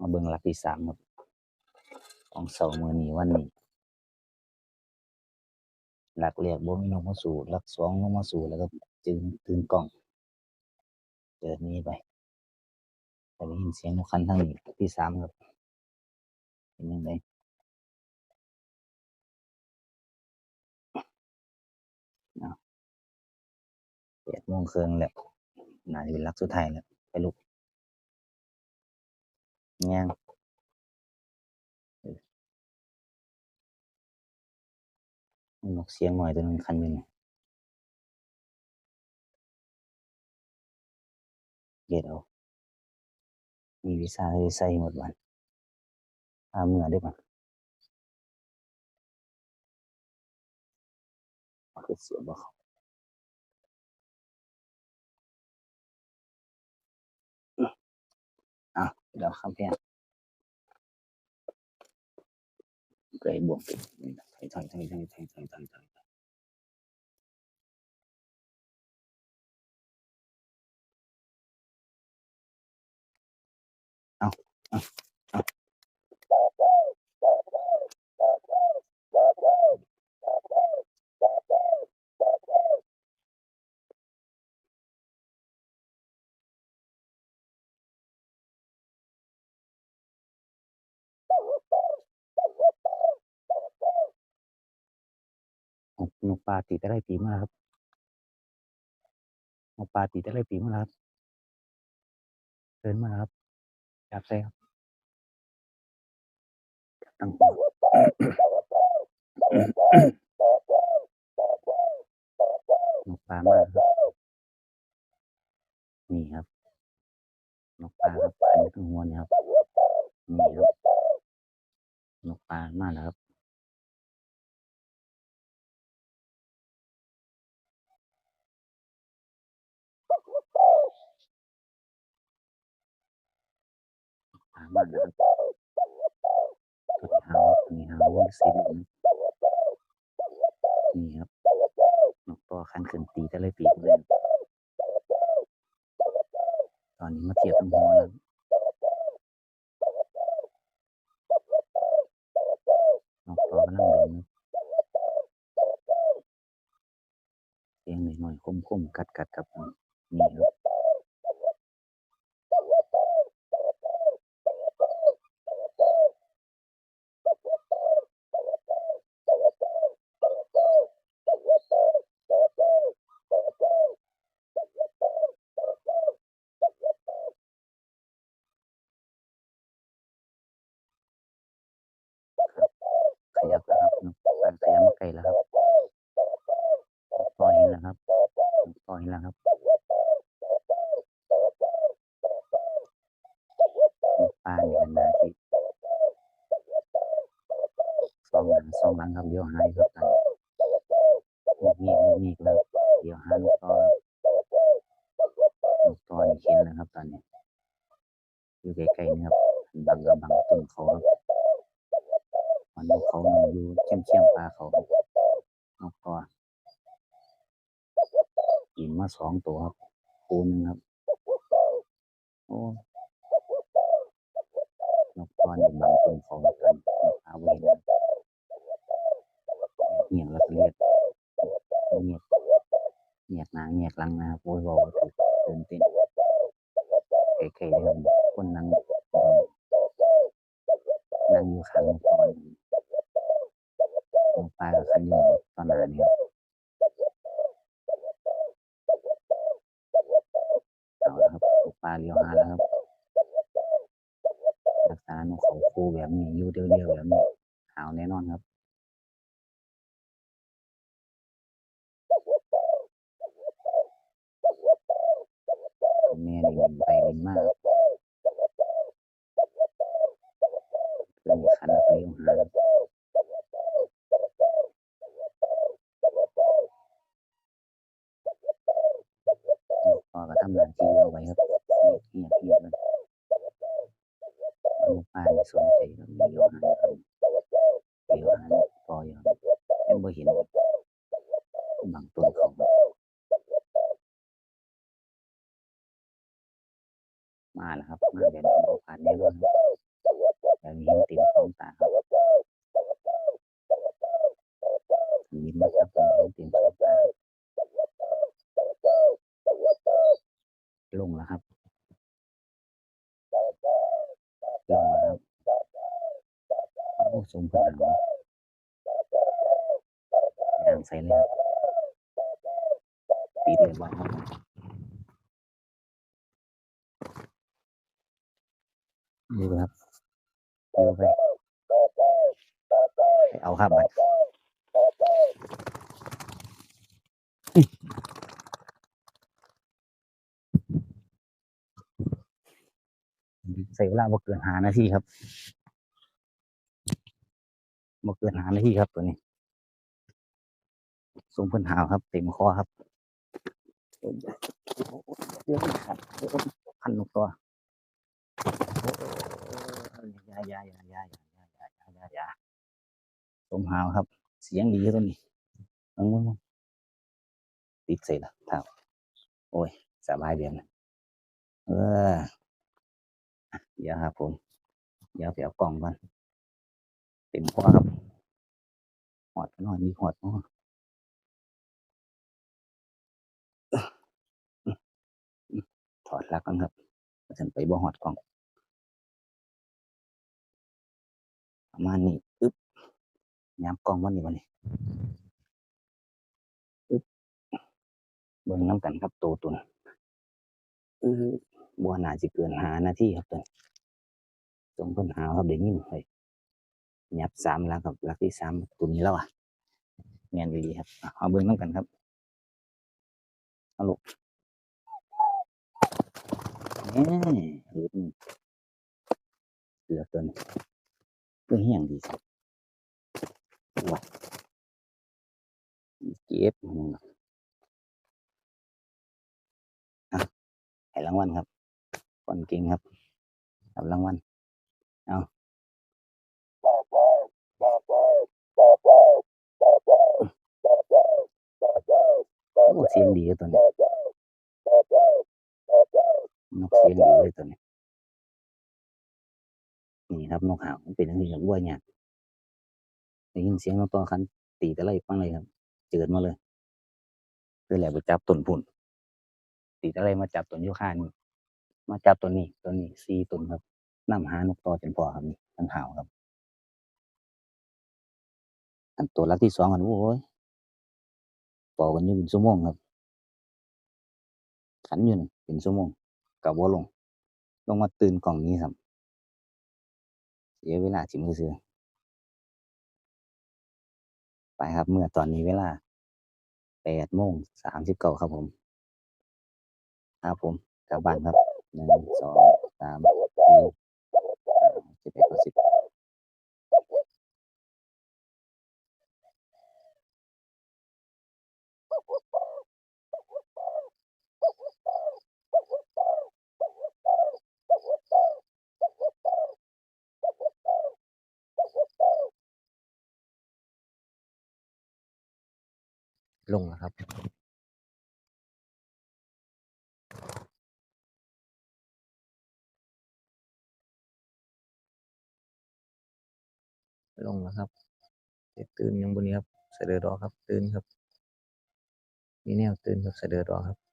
มาเบิ่งหลักที่สามครับ ของเสาร์มื้อนี้วันนี้ หลักแรกบ่มีลงมาสู่หลักสองลงมาสู่แล้วก็จึงตื่นกล้องเดินหนี้ไปแต่ได้ยินเสียงนกคันทางนี้ที่สามครับเป็นยังไงเอาแปดโมงครึ่งแล้วน่าจะเป็นหลักสุดท้ายแล้วไปลุก nha. Ừ. Một xe ngoài tôi khăn bên này. Ghê đâu đi vì sao thì xây một bản. À mưa đấy bạn cái sữa vào không นึ่งเกตเอามีวีซ่าให้ใส่ กนกปลาตีแต่ไรปีมาครับนกปลาตีแต่ไรปีมาครับเดินมาครับจับใส่ครับจับตั้งหนกปลามาครับนี่ครับนกปลาครับอันนี้คือหัวเนี่ยครับนี่ครับนกปลามาแล้วครับ หามาแล้วครับตัวหานี่หาว่าสีเหลืองนี่ครับนกตัวคันขึ้นตีแต่เลยปีกเลยตอนนี้มาเทียบกันหัวแล้วนกตัวกำลังเดินเสียงหน่อยๆคมๆกัดๆครับนี่ครับขยับแล้วครับนกปลาขยับมาใกล้แล้วครับนกตัวเห็นแล้วครับนกตัวเห็นแล้วครับนานี่กันนาที่สองหลังสองหลังครับเดี๋ยวหายครับตอนนี้งีกงีแล้วเดี๋ยวหานกต่อนกต่อนเห็นแล้วครับตอนนี้อยู่ใกล้ๆนี่ครับบังกับบังต้นเขาครับมันนกเขามันอยู่เชี่ยมเชี่ยมๆปลาเขาครับนกต่อกินมาสองตัวครับคูหนึงครับโอ้ อนดำๆตรงของกันหาวเวนเงียบแล้วก็เรียกเงียบเงียบหนาเงียบลังนะโวยวายตื่นเต้นเคยๆเลยคนนั่งนั่งอยู่ข้างตอนตรงปลายคันอยู่ตอนหนาเนี่ย แบบนี้อยู่เดียวๆแบบนี้หาวแน่นอนครับแม่นี่บินไปบินมาครับเรื่องคันแล้วก็เลี้ยวหาพอก็ทำหน้าที่เอาไว้ครับเงียบเงียบๆเลยลูกป้าไม่สนใจครับเลี้ยวหาครับเลี้ยวหาพ่ออยู่ครับยังบ่เห็นบางต้นขาครับมาแล้วครับมาแบบบ่ผ่านแน่นอนครับแต่มีเห็นต็มสองตาครับยิ้มนะครับตอนนี้เห็นต็มสองตาลงแล้วครับล งแล้วครับโอ้สมพลังยางใส่แล้วปีเดียวบ้างครับดูครับดูไปไปเอาครับบัดใส่เวลาบ่เกินหานาทีครับ บ่เกินหานาทีครับตัวนี้ทรงพิ่นหาวครับ เต็มคอครับเรื่องขัดพันนกตัวอยอยาอยาอยาอยาอยาอยาอยาอยายาทรงหาวครับ เสียงดีตัวนี้มึงมึงมึงติดเสร็จแล้วครับโอ้ยสบายเดียนเออเดี๋ยวครับผมเดี๋ยวไปเอากล่องก่อน เต็มคอครับหอดหน่อยมีหอดเนาะถอดลักกันครับฉันไปบ่หอดกล่องประมาณนี้อึ๊บย้ำกล้องวันนี้วันนี้อึ๊บเบิ่งน้ำกันครับตัวตุนอือบัวหนาจะเกินหานาที่ครับตัวตรงต้นหาครับเดี๋ยวนี้ไป ยับสามแล้วครับหลักที่สามตัวนี้แล้วอะเงียนดีครับเอาเบิ่งน้ำกันครับเอาลูกนี่หลุดเหลือตัวนี้เพื่อเฮียงดีสิว้าเก็บอืมอะให้รางวัลครับคนเก่งครับรับรางวัลเอา เสียงดีตัวนี้นกเสียงดีเลยตัวนี้ นี่ครับนกหาวมันเป็นอย่างนี้ครับวัวเนี่ยได้ยินเสียงนกตัวคันตีแต่ไรฟังเลยครับ เจิดมาเลยเพื่อแหละไปจับต้นพุ่นตีแต่ไรมาจับต้นยูคานี่มาจับตัวนี้ตัวนี้สี่ต้นครับนำหานกต่อจนพอครับนี่ทันหาวครับ อันตัวลักที่สองอันโอ้ย ป่ากันอยู่เป็นชั่วโมงครับขันอยู่นี่เป็นชั่วโมงกับว่าลง ลงมาตื่นกล่องนี้ครับ เสียเวลาจิมือซื้อไปครับ เมื่อตอนนี้เวลาแปดโมงสามสิบเก้าครับผมครับผมกลับบ้านครับหนึ่งสองสามสี่ห้าสิบเอ็ดสิบ ลงนะครับ ลงนะครับเด็กตื่นยังบนนี้ครับเสด็จรอครับ ตื่นครับ มีแนวตื่นครับเสด็จรอครับ